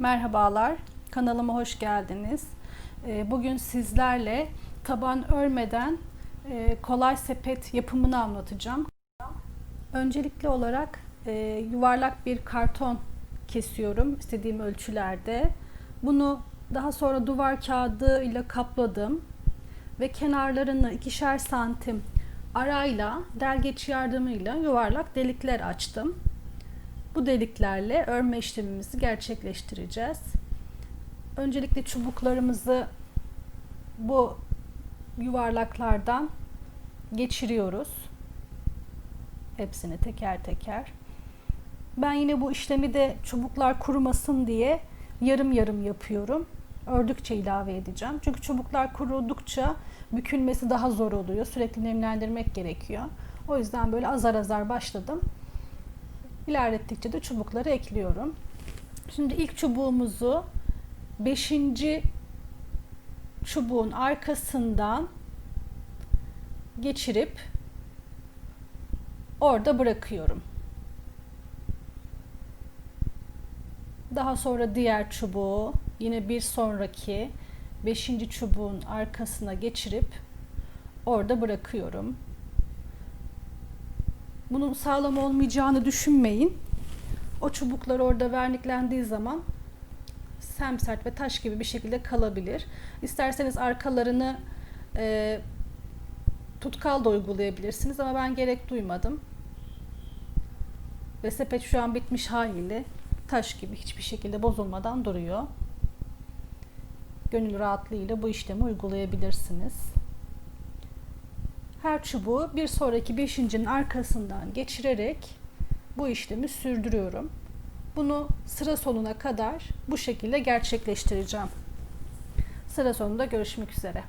Merhabalar, kanalıma hoş geldiniz. Ee, Bugün sizlerle taban örmeden e, kolay sepet yapımını anlatacağım. Öncelikli olarak e, yuvarlak bir karton kesiyorum istediğim ölçülerde. Bunu daha sonra duvar kağıdı ile kapladım ve kenarlarını ikişer santim arayla delgeç yardımıyla yuvarlak delikler açtım. Bu deliklerle örme işlemimizi gerçekleştireceğiz. Öncelikle çubuklarımızı bu yuvarlaklardan geçiriyoruz. Hepsini teker teker. Ben yine bu işlemi de çubuklar kurumasın diye yarım yarım yapıyorum. Ördükçe ilave edeceğim. Çünkü çubuklar kurudukça bükülmesi daha zor oluyor. Sürekli nemlendirmek gerekiyor. O yüzden böyle azar azar başladım. İlerlettikçe de çubukları ekliyorum. Şimdi ilk çubuğumuzu 5. çubuğun arkasından geçirip orada bırakıyorum. Daha sonra diğer çubuğu yine bir sonraki 5. çubuğun arkasına geçirip orada bırakıyorum. Bunun sağlam olmayacağını düşünmeyin. O çubuklar orada verniklendiği zaman semsert ve taş gibi bir şekilde kalabilir. İsterseniz arkalarını e, tutkal da uygulayabilirsiniz ama ben gerek duymadım. Ve sepet şu an bitmiş haliyle taş gibi hiçbir şekilde bozulmadan duruyor. Gönül rahatlığıyla bu işlemi uygulayabilirsiniz. Her çubuğu bir sonraki beşincinin arkasından geçirerek bu işlemi sürdürüyorum. Bunu sıra sonuna kadar bu şekilde gerçekleştireceğim. Sıra sonunda görüşmek üzere.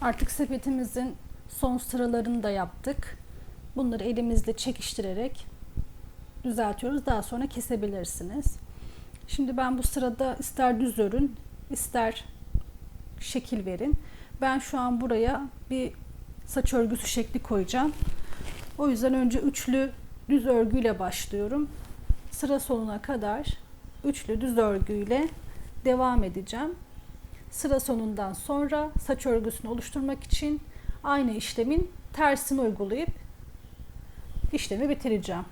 Artık sepetimizin son sıralarını da yaptık. Bunları elimizle çekiştirerek düzeltiyoruz. Daha sonra kesebilirsiniz. Şimdi ben bu sırada ister düz örün, ister şekil verin. Ben şu an buraya bir saç örgüsü şekli koyacağım. O yüzden önce üçlü düz örgüyle başlıyorum. Sıra sonuna kadar üçlü düz örgüyle devam edeceğim. Sıra sonundan sonra saç örgüsünü oluşturmak için aynı işlemin tersini uygulayıp işlemi bitireceğim.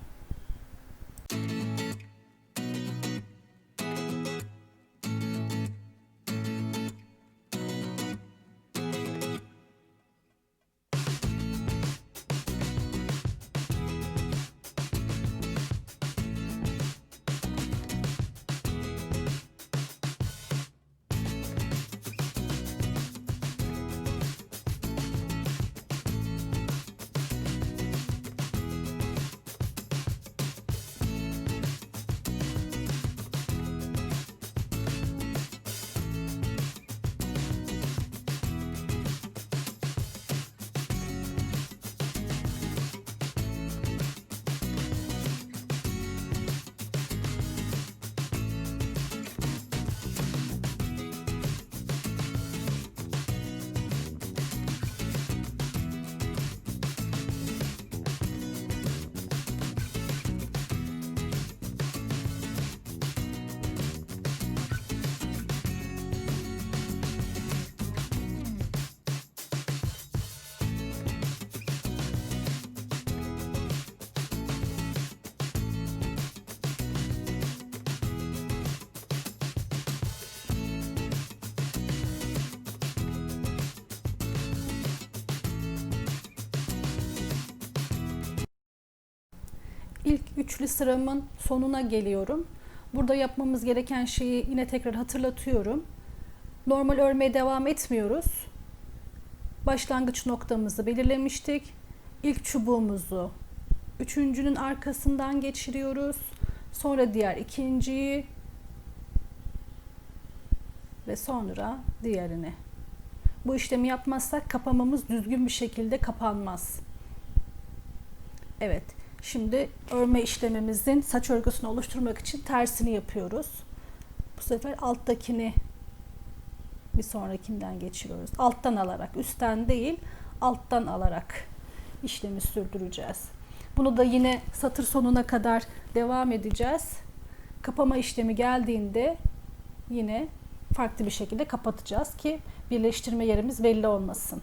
İlk üçlü sıramın sonuna geliyorum. Burada yapmamız gereken şeyi yine tekrar hatırlatıyorum. Normal örmeye devam etmiyoruz. Başlangıç noktamızı belirlemiştik. İlk çubuğumuzu üçüncünün arkasından geçiriyoruz. Sonra diğer ikinciyi ve sonra diğerini. Bu işlemi yapmazsak kapamamız düzgün bir şekilde kapanmaz. Evet. Şimdi örme işlemimizin saç örgüsünü oluşturmak için tersini yapıyoruz. Bu sefer alttakini bir sonrakinden geçiriyoruz. Alttan alarak, üstten değil, alttan alarak işlemi sürdüreceğiz. Bunu da yine satır sonuna kadar devam edeceğiz. Kapama işlemi geldiğinde yine farklı bir şekilde kapatacağız ki birleştirme yerimiz belli olmasın.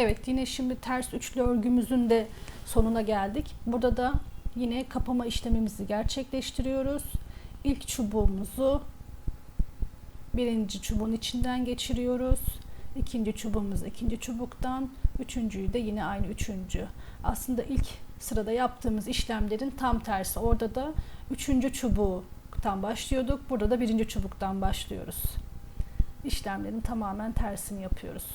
Evet yine şimdi ters üçlü örgümüzün de sonuna geldik. Burada da yine kapama işlemimizi gerçekleştiriyoruz. İlk çubuğumuzu birinci çubuğun içinden geçiriyoruz. İkinci çubuğumuzu ikinci çubuktan, üçüncüyü de yine aynı üçüncü. Aslında ilk sırada yaptığımız işlemlerin tam tersi. Orada da üçüncü çubuktan başlıyorduk. Burada da birinci çubuktan başlıyoruz. İşlemlerin tamamen tersini yapıyoruz.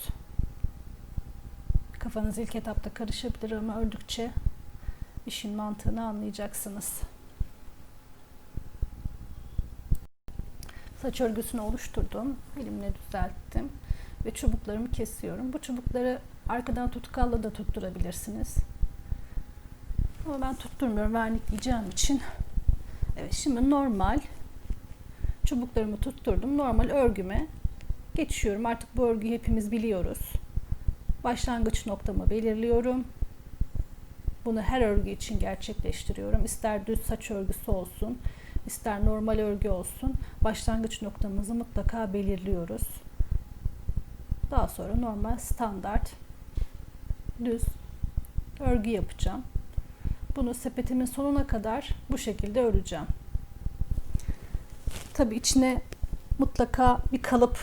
Kafanız ilk etapta karışabilir ama ördükçe işin mantığını anlayacaksınız. Saç örgüsünü oluşturdum. Elimle düzelttim ve çubuklarımı kesiyorum. Bu çubukları arkadan tutkalla da tutturabilirsiniz. Ama ben tutturmuyorum vernikleyeceğim için. Evet şimdi normal çubuklarımı tutturdum. Normal örgüme geçiyorum. Artık bu örgüyü hepimiz biliyoruz. Başlangıç noktamı belirliyorum. Bunu her örgü için gerçekleştiriyorum. İster düz saç örgüsü olsun, ister normal örgü olsun. Başlangıç noktamızı mutlaka belirliyoruz. Daha sonra normal standart düz örgü yapacağım. Bunu sepetimin sonuna kadar bu şekilde öreceğim. Tabi içine mutlaka bir kalıp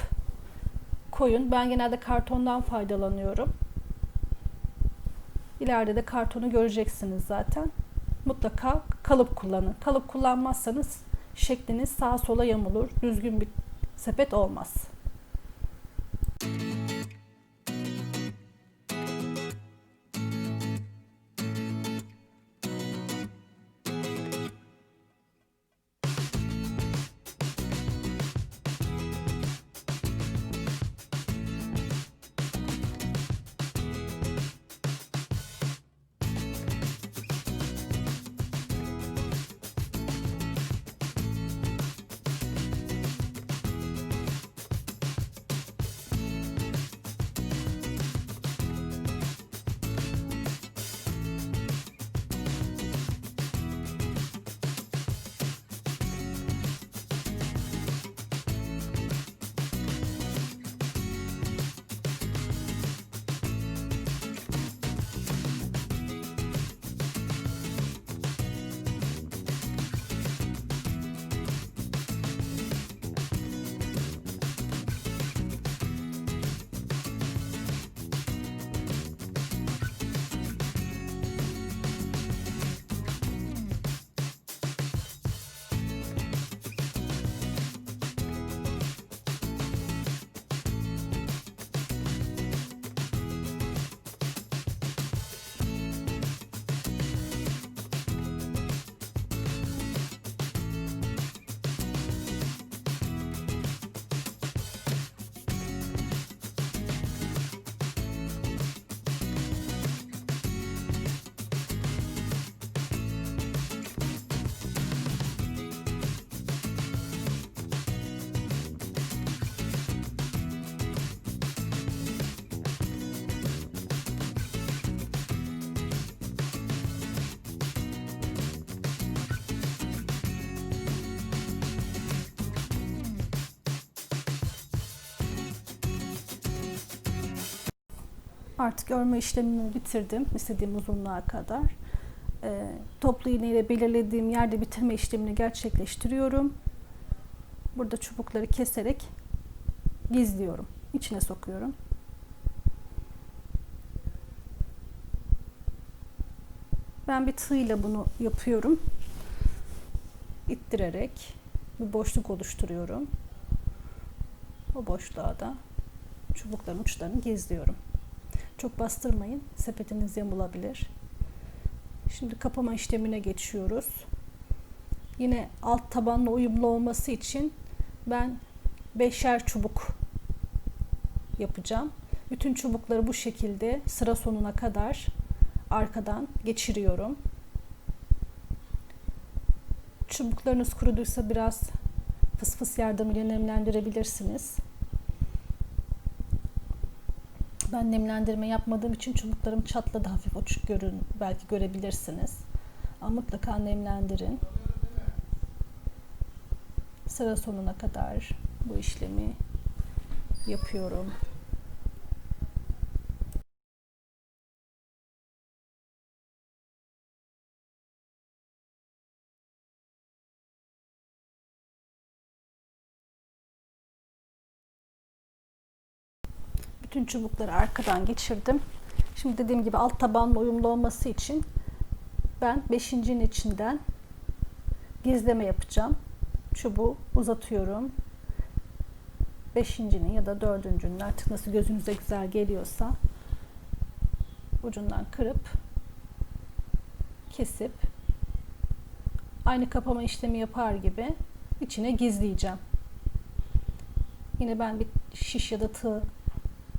koyun. Ben genelde kartondan faydalanıyorum. İleride de kartonu göreceksiniz zaten. Mutlaka kalıp kullanın. Kalıp kullanmazsanız şekliniz sağa sola yamulur. Düzgün bir sepet olmaz. Artık örme işlemini bitirdim istediğim uzunluğa kadar. Ee, toplu iğne ile belirlediğim yerde bitirme işlemini gerçekleştiriyorum. Burada çubukları keserek gizliyorum. İçine sokuyorum. Ben bir tığ ile bunu yapıyorum. İttirerek bir boşluk oluşturuyorum. O boşluğa da çubukların uçlarını gizliyorum. Çok bastırmayın. Sepetiniz yamulabilir. Şimdi kapama işlemine geçiyoruz. Yine alt tabanla uyumlu olması için ben beşer çubuk yapacağım. Bütün çubukları bu şekilde sıra sonuna kadar arkadan geçiriyorum. Çubuklarınız kuruduysa biraz fıs fıs yardımıyla nemlendirebilirsiniz. Ben nemlendirme yapmadığım için çubuklarım çatladı hafif uçuk görün belki görebilirsiniz. Ama mutlaka nemlendirin. Sıra sonuna kadar bu işlemi yapıyorum. Bütün çubukları arkadan geçirdim. Şimdi dediğim gibi alt tabanla uyumlu olması için ben beşincinin içinden gizleme yapacağım. Çubuğu uzatıyorum. Beşincinin ya da dördüncünün artık nasıl gözünüze güzel geliyorsa ucundan kırıp kesip aynı kapama işlemi yapar gibi içine gizleyeceğim. Yine ben bir şiş ya da tığ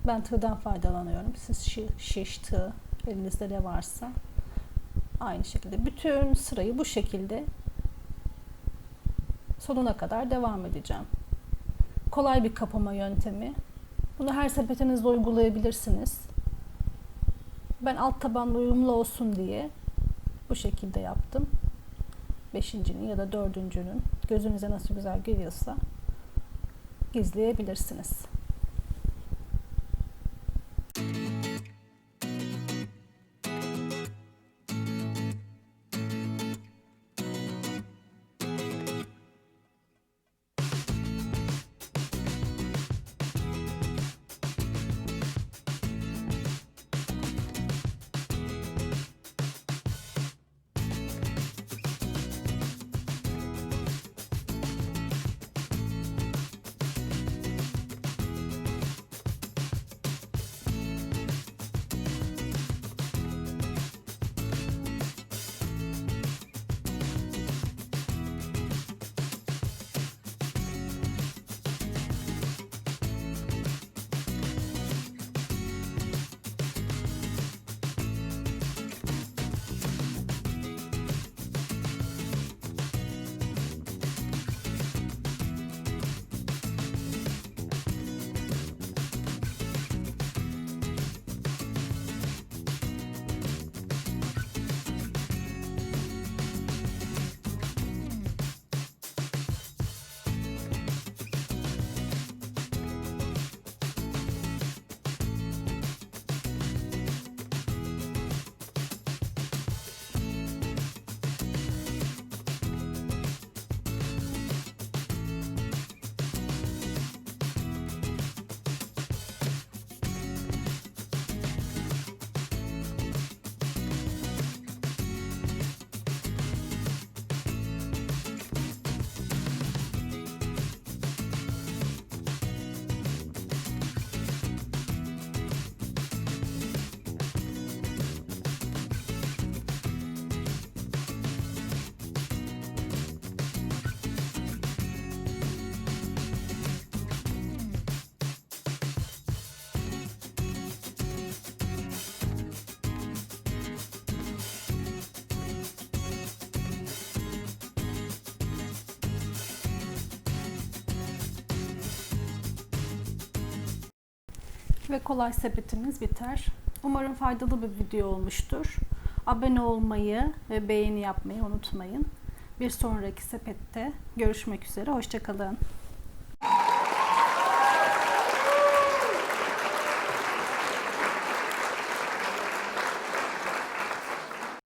ben tığdan faydalanıyorum. Siz şi- şiş, tığ elinizde ne varsa aynı şekilde bütün sırayı bu şekilde sonuna kadar devam edeceğim. Kolay bir kapama yöntemi. Bunu her sepetinizde uygulayabilirsiniz. Ben alt tabanla uyumlu olsun diye bu şekilde yaptım. Beşincinin ya da dördüncünün gözünüze nasıl güzel geliyorsa gizleyebilirsiniz. Ve kolay sepetimiz biter. Umarım faydalı bir video olmuştur. Abone olmayı ve beğeni yapmayı unutmayın. Bir sonraki sepette görüşmek üzere. Hoşçakalın.